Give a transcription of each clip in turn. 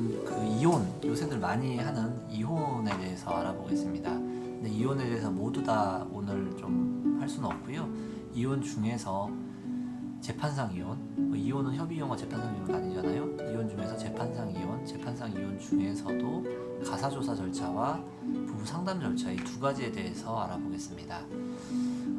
오늘은 그 이혼 요새들 많이 하는 이혼에 대해서 알아보겠습니다. 근데 이혼에 대해서 모두 다 오늘 좀 할 수는 없고요. 이혼 중에서 재판상 이혼, 뭐 이혼은 협의 이혼과 재판상 이혼 아니잖아요. 이혼 중에서 재판상 이혼, 재판상 이혼 중에서도 가사조사 절차와 부부 상담 절차 이 두 가지에 대해서 알아보겠습니다.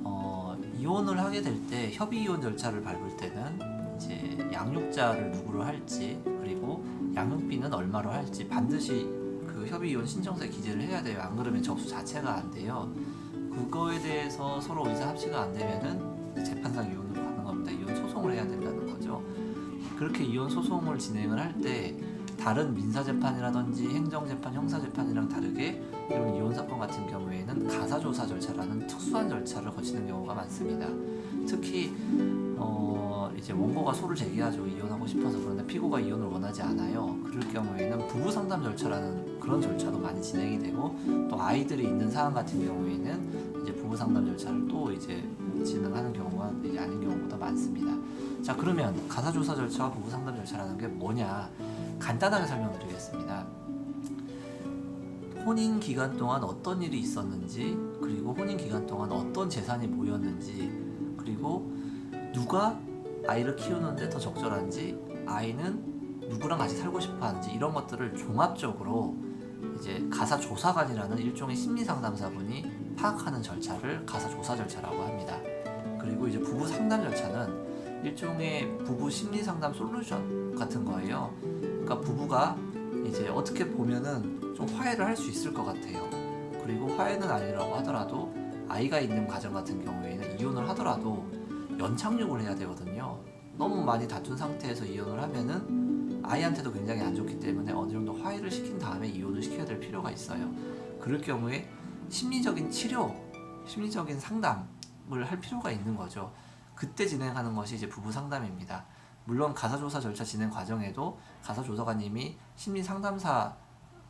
어, 이혼을 하게 될 때 협의 이혼 절차를 밟을 때는 이제 양육자를 누구로 할지 그리고 양육비는 얼마로 할지 반드시 그 협의 이혼 신청서에 기재를 해야 돼요. 안 그러면 접수 자체가 안 돼요. 그거에 대해서 서로 의사 합치가 안 되면은 재판상 이혼으로 가는 겁니다. 이혼 소송을 해야 된다는 거죠. 그렇게 이혼 소송을 진행을 할 때 다른 민사 재판이라든지 행정 재판, 형사 재판이랑 다르게 이런 이혼 사건 같은 경우에는 가사 조사 절차라는 특수한 절차를 거치는 경우가 많습니다. 특히 어 이제 원고가 소를 제기하죠 이혼하고 싶어서 그런데 피고가 이혼을 원하지 않아요. 그럴 경우에는 부부 상담 절차라는 그런 절차도 많이 진행이 되고 또 아이들이 있는 사안 같은 경우에는 이제 부부 상담 절차를 또 이제 진행하는 경우가 이제 아닌 경우보다 많습니다. 자 그러면 가사 조사 절차와 부부 상담 절차라는 게 뭐냐 간단하게 설명드리겠습니다. 혼인 기간 동안 어떤 일이 있었는지 그리고 혼인 기간 동안 어떤 재산이 모였는지 그리고 누가 아이를 키우는데 더 적절한지 아이는 누구랑 같이 살고 싶어 하는지 이런 것들을 종합적으로 이제 가사 조사관이라는 일종의 심리 상담사분이 파악하는 절차를 가사 조사 절차라고 합니다. 그리고 이제 부부 상담 절차는 일종의 부부 심리 상담 솔루션 같은 거예요. 그러니까 부부가 이제 어떻게 보면은 좀 화해를 할 수 있을 것 같아요. 그리고 화해는 아니라고 하더라도 아이가 있는 가정 같은 경우에는 이혼을 하더라도 연착륙을 해야 되거든요. 너무 많이 다툰 상태에서 이혼을 하면은 아이한테도 굉장히 안 좋기 때문에 어느 정도 화해를 시킨 다음에 이혼을 시켜야 될 필요가 있어요. 그럴 경우에 심리적인 치료, 심리적인 상담을 할 필요가 있는 거죠. 그때 진행하는 것이 이제 부부 상담입니다. 물론 가사조사 절차 진행 과정에도 가사조사관님이 심리 상담사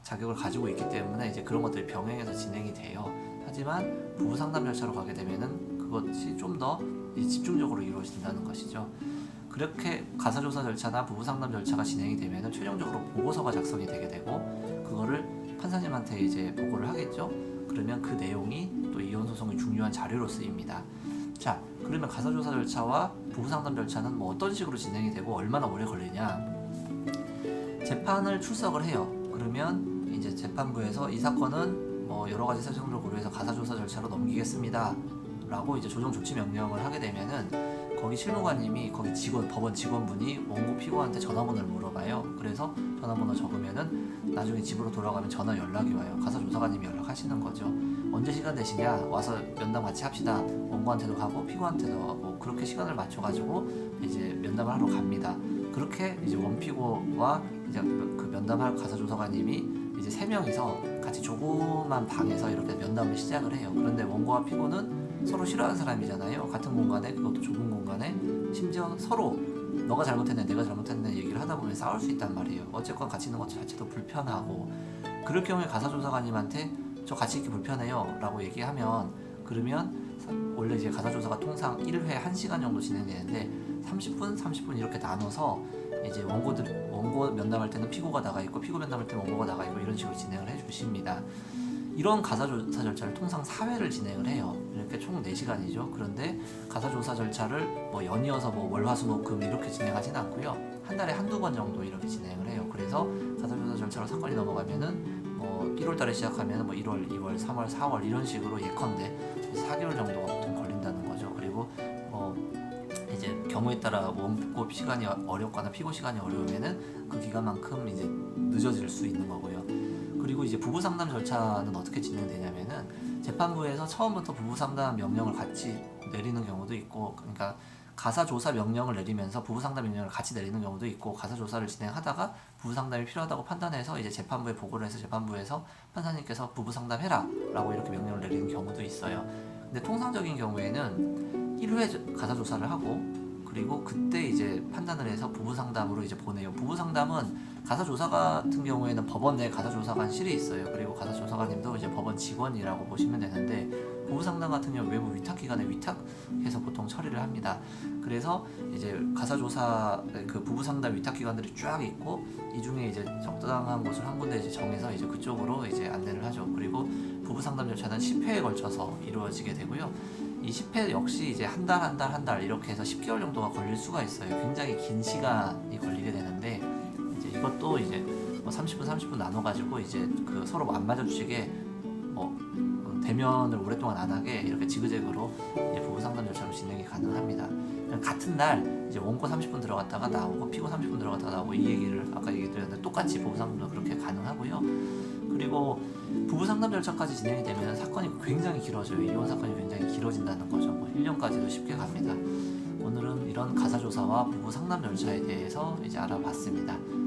자격을 가지고 있기 때문에 이제 그런 것들이 병행해서 진행이 돼요. 하지만 부부 상담 절차로 가게 되면은 그것이 좀 더 집중적으로 이루어진다는 것이죠. 그렇게 가사조사 절차나 부부 상담 절차가 진행이 되면은 최종적으로 보고서가 작성이 되게 되고 그거를 판사님한테 이제 보고를 하겠죠. 그러면 그 내용이 또 이혼 소송의 중요한 자료로 쓰입니다. 자, 그러면 가사조사 절차와 부부 상담 절차는 뭐 어떤 식으로 진행이 되고 얼마나 오래 걸리냐? 재판을 출석을 해요. 그러면 이제 재판부에서 이 사건은 뭐 여러 가지 사정을 고려해서 가사 조사 절차로 넘기겠습니다. 라고 이제 조정 조치 명령을 하게 되면은 거기 실무관님이 거기 직원 법원 직원분이 원고 피고한테 전화번호를 물어봐요. 그래서 전화번호 적으면은 나중에 집으로 돌아가면 전화 연락이 와요. 가사 조사관님이 연락하시는 거죠. 언제 시간 되시냐? 와서 면담 같이 합시다. 원고한테도 가고 피고한테도 가고 그렇게 시간을 맞춰 가지고 이제 면담을 하러 갑니다. 그렇게 이제 원피고와 이제 그 면담할 가사 조사관님이 이제 세 명이서 같이 조그만 방에서 이렇게 면담을 시작을 해요. 그런데 원고와 피고는 서로 싫어하는 사람이잖아요. 같은 공간에 그것도 좁은 공간에 심지어 서로 너가 잘못했네 내가 잘못했네 얘기를 하다 보면 싸울 수 있단 말이에요. 어쨌건 같이 있는 것 자체도 불편하고 그럴 경우에 가사조사관님한테 저 같이 있기 불편해요 라고 얘기하면 그러면 사- 원래 이제 가사조사가 통상 1회 1시간 정도 진행되는데 30분 30분 이렇게 나눠서 이제 원고들 원고 면담할 때는 피고가 나가 있고 피고 면담할 때는 원고가 나가 있고 이런 식으로 진행을 해 주십니다. 이런 가사조사 절차를 통상 4회를 진행을 해요. 이렇게 총 4시간이죠. 그런데 가사조사 절차를 뭐 연이어서 뭐 월화수목금 이렇게 진행하진 않고요. 한 달에 한두 번 정도 이렇게 진행을 해요. 그래서 가사조사 절차로 사건이 넘어가면은 뭐 1월 달에 시작하면 뭐 1월, 2월, 3월, 4월 이런 식으로 예컨대 4개월 정도가 보통 걸린다는 거죠. 그리고 뭐 이제 경우에 따라 원고 시간이 어렵거나 피고 시간이 어려우면은 그 기간만큼 이제 늦어질 수 있는 거고요. 그리고 이제 부부 상담 절차는 어떻게 진행되냐면은 재판부에서 처음부터 부부 상담 명령을 같이 내리는 경우도 있고 그러니까 가사 조사 명령을 내리면서 부부 상담 명령을 같이 내리는 경우도 있고 가사 조사를 진행하다가 부부 상담이 필요하다고 판단해서 이제 재판부에 보고를 해서 재판부에서 판사님께서 부부 상담해라라고 이렇게 명령을 내리는 경우도 있어요. 근데 통상적인 경우에는 1회 가사 조사를 하고 그리고 그때 이제 판단을 해서 부부 상담으로 이제 보내요. 부부 상담은 가사 조사 같은 경우에는 법원 내 가사 조사관실이 있어요. 그리고 가사 조사관님도 이제 법원 직원이라고 보시면 되는데 부부 상담 같은 경우 외부 위탁 기관에 위탁해서 보통 처리를 합니다. 그래서 이제 가사 조사 그 부부 상담 위탁 기관들이 쫙 있고 이 중에 이제 적당한 곳을 한 군데 이제 정해서 이제 그쪽으로 이제 안내를 하죠. 그리고 부부 상담 절차는 10회에 걸쳐서 이루어지게 되고요. 이 10회 역시 이제 한 달 한 달 한 달 이렇게 해서 10개월 정도가 걸릴 수가 있어요. 굉장히 긴 시간이 걸리게 되는데 이제 이것도 이제 뭐 30분 30분 나눠 가지고 이제 그 서로 안 맞아 주시게 뭐 대면을 오랫동안 안 하게 이렇게 지그재그로 부부 상담 절차로 진행이 가능합니다. 같은 날 이제 원고 30분 들어갔다가 나오고 피고 30분 들어갔다가 나오고 이 얘기를 아까 얘기 드렸는데 똑같이 부부 상담도 그렇게 가능하고요. 그리고 부부 상담 절차까지 진행이 되면 사건이 굉장히 길어져요. 이혼 사건이 굉장히 길어진다는 거죠. 뭐 1년까지도 쉽게 갑니다. 오늘은 이런 가사 조사와 부부 상담 절차에 대해서 이제 알아봤습니다.